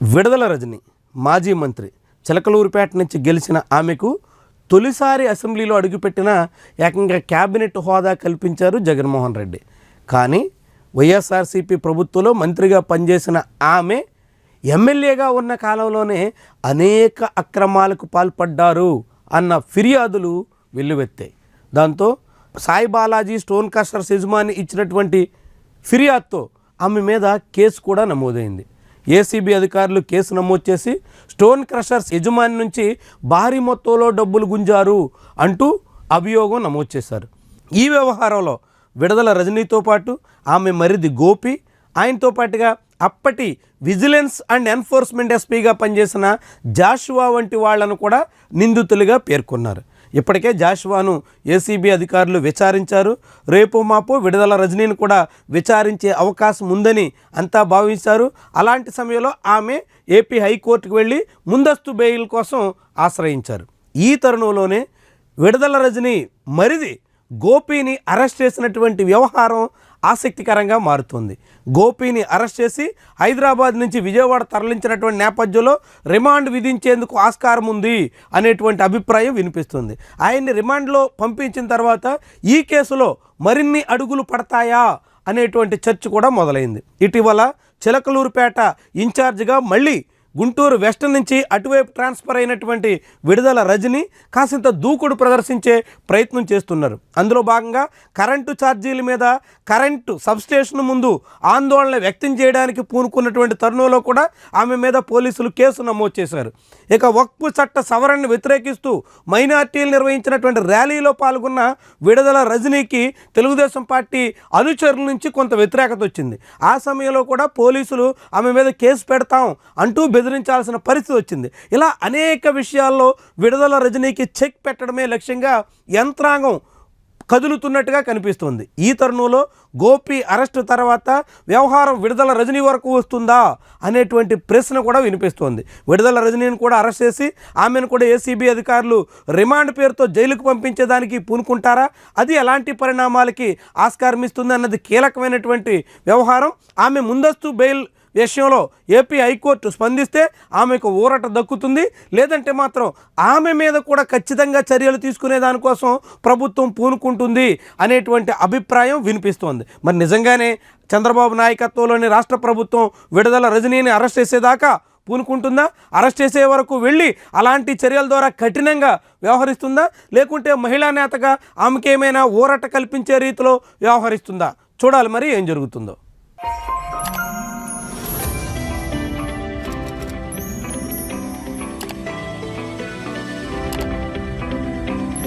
విడుదల రజని మాజీ మంత్రి. చిలకలూరుపేట నుంచి గెలిచిన ఆమెకు తొలిసారి అసెంబ్లీలో అడుగుపెట్టిన ఏకంగా క్యాబినెట్ హోదా కల్పించారు జగన్మోహన్ రెడ్డి. కానీ వైఎస్ఆర్సీపీ ప్రభుత్వంలో మంత్రిగా పనిచేసిన ఆమె ఎమ్మెల్యేగా ఉన్న కాలంలోనే అనేక అక్రమాలకు పాల్పడ్డారు అన్న ఫిర్యాదులు వెల్లువెత్తాయి. దాంతో సాయి బాలాజీ స్టోన్ కాస్టర్స్ యజమాని ఇచ్చినటువంటి ఫిర్యాదుతో ఆమె మీద కేసు కూడా నమోదైంది. ఏసీబీ అధికారులు కేసు నమోదు చేసి స్టోన్ క్రషర్స్ యజమాని నుంచి భారీ మొత్తంలో డబ్బులు గుంజారు అంటూ అభియోగం నమోదు చేశారు. ఈ వ్యవహారంలో విడుదల రజనీతో పాటు ఆమె మరిది గోపి ఆయనతో పాటుగా అప్పటి విజిలెన్స్ అండ్ ఎన్ఫోర్స్మెంట్ ఎస్పీగా పనిచేసిన జాషువా వంటి వాళ్ళను కూడా నిందితులుగా పేర్కొన్నారు. ఇప్పటికే జాషువాను ఏసీబీ అధికారులు విచారించారు. రేపు మాపు విడుదల రజనీని కూడా విచారించే అవకాశం ఉందని అంతా భావించారు. అలాంటి సమయంలో ఆమె ఏపీ హైకోర్టుకు వెళ్ళి ముందస్తు బెయిల్ కోసం ఆశ్రయించారు. ఈ తరుణంలోనే విడుదల రజని మరిది గోపిని అరెస్ట్ చేసినటువంటి వ్యవహారం ఆసక్తికరంగా మారుతుంది. గోపిని అరెస్ట్ చేసి హైదరాబాద్ నుంచి విజయవాడ తరలించినటువంటి నేపథ్యంలో రిమాండ్ విధించేందుకు ఆస్కారం ఉంది అనేటువంటి అభిప్రాయం వినిపిస్తుంది. ఆయన్ని రిమాండ్లో పంపించిన తర్వాత ఈ కేసులో మరిన్ని అడుగులు పడతాయా అనేటువంటి చర్చ కూడా మొదలైంది. ఇటీవల చిలకలూరుపేట ఇన్ఛార్జిగా మళ్ళీ గుంటూరు వెస్ట్ నుంచి అటువైపు ట్రాన్స్ఫర్ అయినటువంటి విడుదల రజని కాసింత దూకుడు ప్రదర్శించే ప్రయత్నం చేస్తున్నారు. అందులో భాగంగా కరెంటు ఛార్జీల మీద కరెంటు సబ్స్టేషన్ ముందు ఆందోళన వ్యక్తం చేయడానికి పూనుకున్నటువంటి తరుణంలో కూడా ఆమె మీద పోలీసులు కేసు నమోదు చేశారు. ఇక వక్ఫ్ చట్ట సవరణను వ్యతిరేకిస్తూ మైనార్టీలు నిర్వహించినటువంటి ర్యాలీలో పాల్గొన్న విడుదల రజనీకి తెలుగుదేశం పార్టీ అనుచరుల నుంచి కొంత వ్యతిరేకత వచ్చింది. ఆ సమయంలో కూడా పోలీసులు ఆమె మీద కేసు పెడతాం అంటూ ఎదిరించాల్సిన పరిస్థితి వచ్చింది. ఇలా అనేక విషయాల్లో విడుదల రజనీకి చెక్ పెట్టడమే లక్ష్యంగా యంత్రాంగం కదులుతున్నట్టుగా కనిపిస్తుంది. ఈ తరుణంలో గోపి అరెస్టు తర్వాత వ్యవహారం విడుదల రజనీ వరకు వస్తుందా అనేటువంటి ప్రశ్న కూడా వినిపిస్తోంది. విడుదల రజనీని కూడా అరెస్ట్ చేసి ఆమెను కూడా ఏసీబీ అధికారులు రిమాండ్ పేరుతో జైలుకు పంపించేదానికి పూనుకుంటారా? అది ఎలాంటి పరిణామాలకి ఆస్కారం ఇస్తుంది అన్నది కీలకమైనటువంటి వ్యవహారం. ఆమె ముందస్తు బెయిల్ విషయంలో ఏపీ హైకోర్టు స్పందిస్తే ఆమెకు ఊరట దక్కుతుంది. లేదంటే మాత్రం ఆమె మీద కూడా ఖచ్చితంగా చర్యలు తీసుకునే దానికోసం ప్రభుత్వం పూనుకుంటుంది అనేటువంటి అభిప్రాయం వినిపిస్తోంది. మరి నిజంగానే చంద్రబాబు నాయకత్వంలోని రాష్ట్ర ప్రభుత్వం విడుదల రజనీని అరెస్ట్ చేసేదాకా పూనుకుంటుందా? అరెస్ట్ చేసే వరకు వెళ్ళి అలాంటి చర్యల ద్వారా కఠినంగా వ్యవహరిస్తుందా? లేకుంటే మహిళా నేతగా ఆమెకేమైనా ఊరట కల్పించే రీతిలో వ్యవహరిస్తుందా? చూడాలి మరి ఏం జరుగుతుందో.